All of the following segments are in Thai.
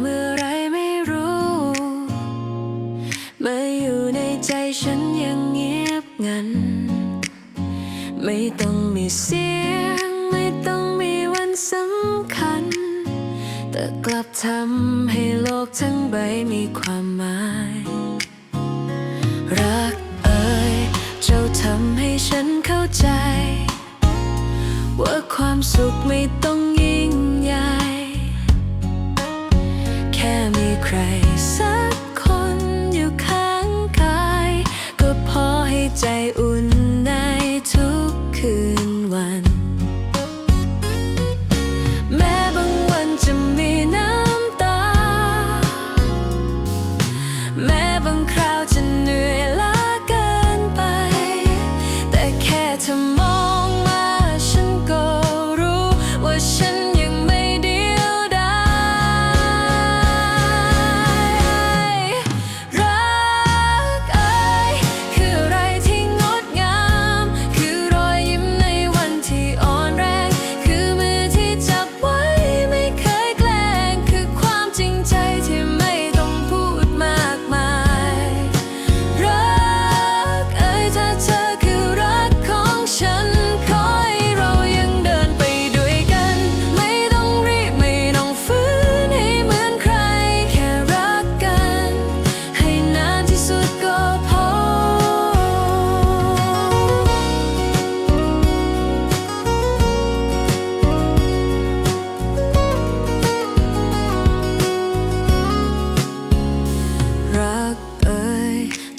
เมื่อไรไม่รู้ มาอยู่ในใจฉันยังเงียบงัน ไม่ต้องมีเสียง ไม่ต้องมีวันสำคัญ แต่กลับทำให้โลกทั้งใบมีความหมาย รักเอ่ยเจ้าทำให้ฉันเข้าใจ ว่าความสุขไม่ต้อง รสักคนอยู่ข้างกาย ก็พอให้ใจอุ่นในทุกคืนวัน แม้บางวันจะมีน้ำตา แม้บางครั้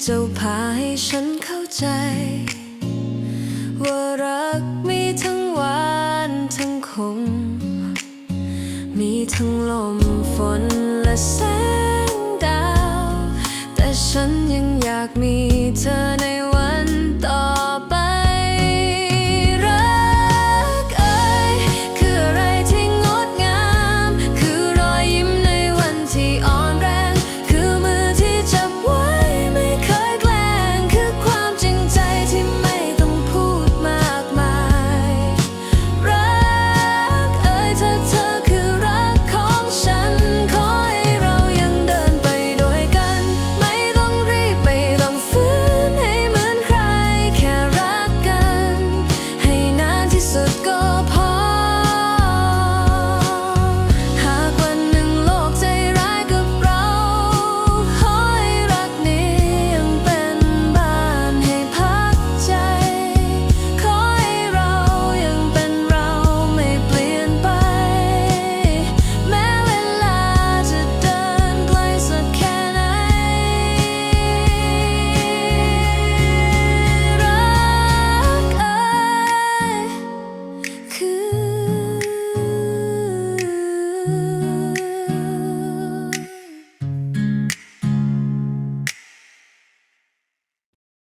เจ้าพาให้ฉันเข้าใจ ว่ารักมีทั้งหวานทั้งคงมีทั้งลม